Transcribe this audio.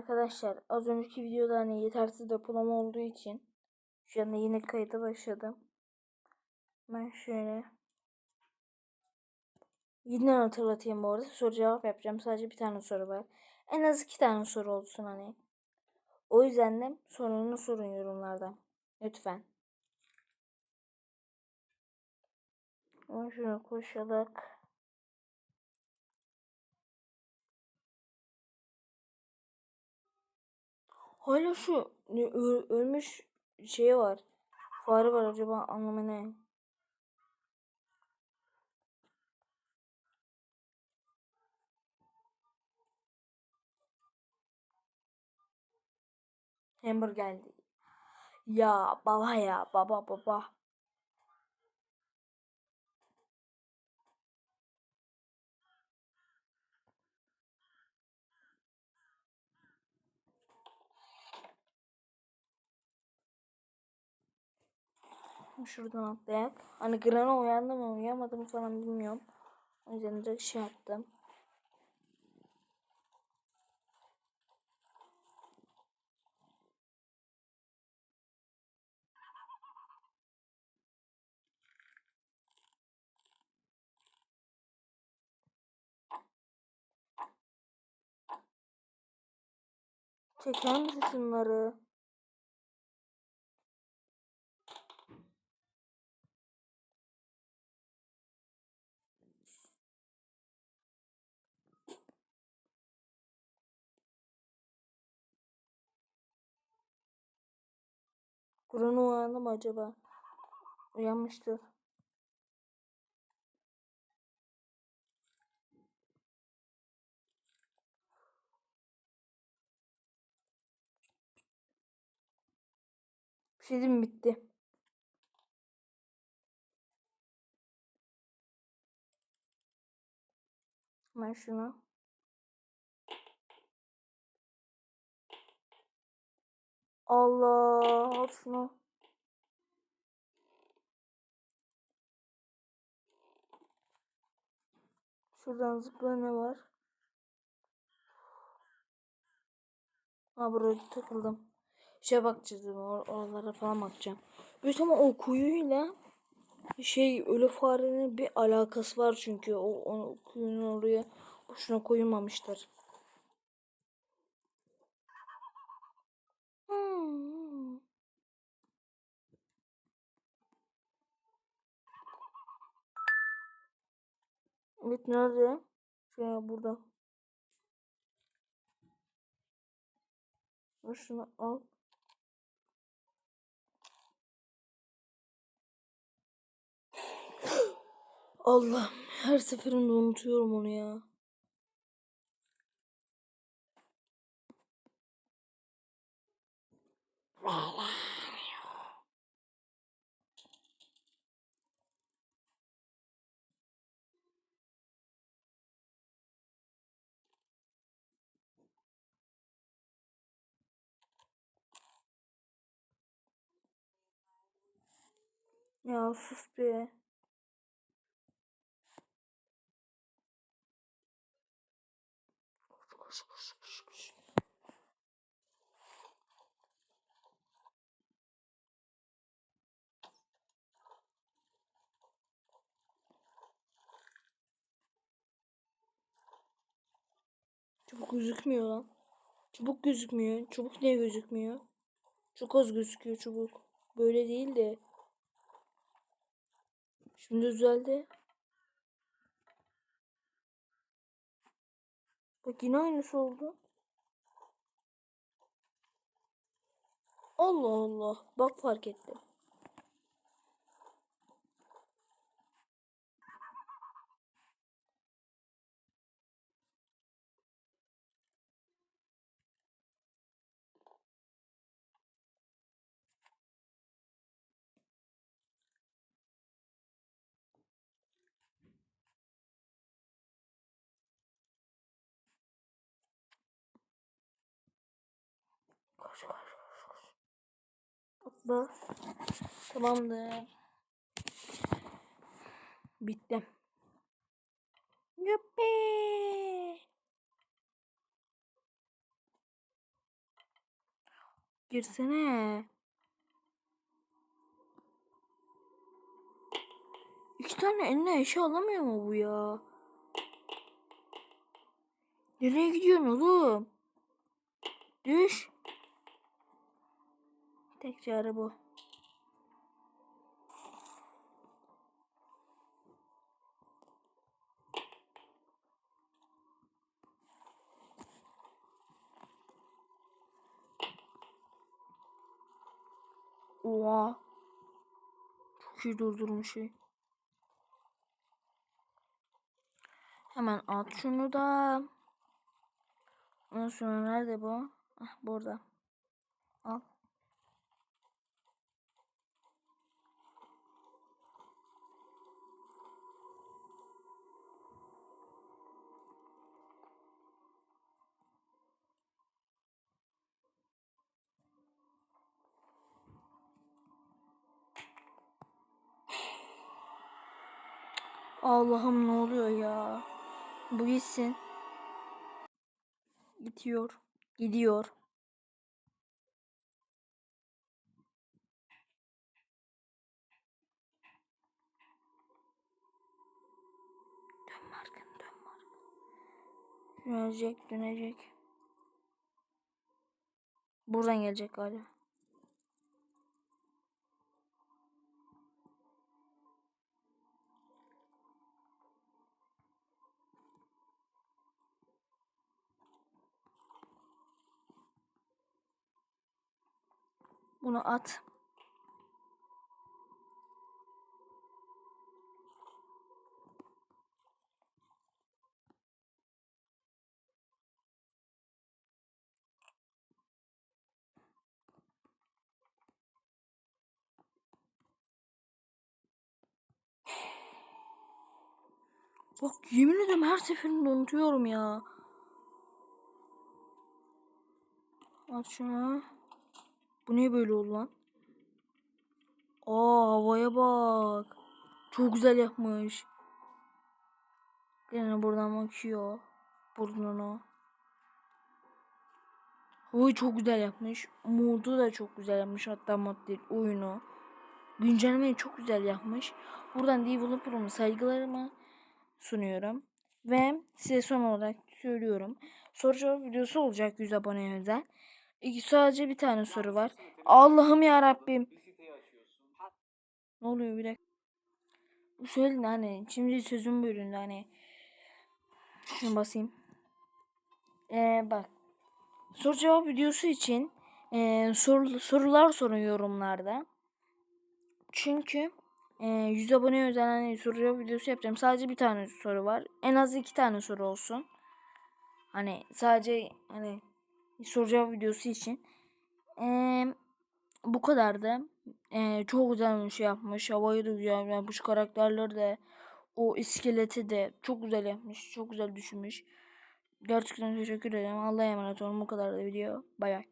arkadaşlar az önceki videoda hani yetersiz depolama olduğu için şu anda yine kayıta başladım. Ben şöyle yine hatırlatayım bu arada soru cevap yapacağım. Sadece bir tane soru var. En az iki tane soru olsun hani. O yüzden de sorunu sorun yorumlarda. Lütfen. Şunu koşarak. Hala şu ölmüş şey var. Fare var acaba anlamı ne? Hamburger geldi. Ya baba ya baba baba. Şuradan atlayak. Hani Grana uyandı mı uyuyamadı mı falan bilmiyorum. O yüzden direkt şey yaptım. Çeker misin şunları? Grana uyandı mı acaba? Uyanmıştır. Bir şey bitti. Ben şunu. Allah al. Şuradan zıpla ne var? Ha buraya takıldım. Şeye bakacağız. Or oralara falan bakacağım. Evet ama o kuyuyla şey ölü farenin bir alakası var çünkü o, o kuyunun oraya boşuna koyulmamıştır. Evet nerede? Şöyle burada. Şunu al. Allah'ım her seferinde unutuyorum onu ya. Ya sus be. Çubuk gözükmüyor lan. Çubuk gözükmüyor. Çubuk niye gözükmüyor? Çok az gözüküyor çubuk. Böyle değil de. Şimdi düzeldi. Bak yine aynısı oldu. Allah Allah. Bak fark ettim. Atla. Tamamdır. Bitti. Yuppi. Girsene. İki tane eline eşya alamıyor mu bu ya? Nereye gidiyorsun oğlum? Düş. Tek çare bu. Oha. Çok iyi durdurmuş şey. Hemen at şunu da. Ondan sonra nerede bu? Ah burada. Al. Allah'ım ne oluyor ya? Bu gitsin. Gidiyor. Gidiyor. Dön Markın dön Markın. Dönecek dönecek. Buradan gelecek galiba. Bunu at. Bak yemin ederim her seferinde unutuyorum ya. At şunu. Bu niye böyle oldu lan? Aa havaya bak. Çok güzel yapmış. Yine buradan bakıyor. Burnunu. Havayı çok güzel yapmış. Modu da çok güzel yapmış. Hatta mod değil oyunu. Güncellemeyi çok güzel yapmış. Buradan developer'ıma saygılarımı sunuyorum. Ve size son olarak söylüyorum. Soru cevap videosu olacak 100 aboneye özel. İki, sadece bir tane soru var. Allah'ım ya Rabbim. Ne oluyor bir dakika. Söyle hani şimdi sözüm bölündü hani. Şuna basayım. Ee, bak. Soru cevap videosu için e, soru, sorular sorun yorumlarda. Çünkü e, 100 abone özel hani soru cevap videosu yapacağım. Sadece bir tane soru var. En az iki tane soru olsun. Hani sadece hani soru cevap videosu için. Eee bu kadardı. Ee, çok güzel bir şey yapmış. Havayı da güzel yapmış. Karakterleri de o iskeleti de çok güzel yapmış. Çok güzel düşünmüş. Gerçekten teşekkür ederim. Allah'a emanet olun. Bu kadar da video. Bay bay.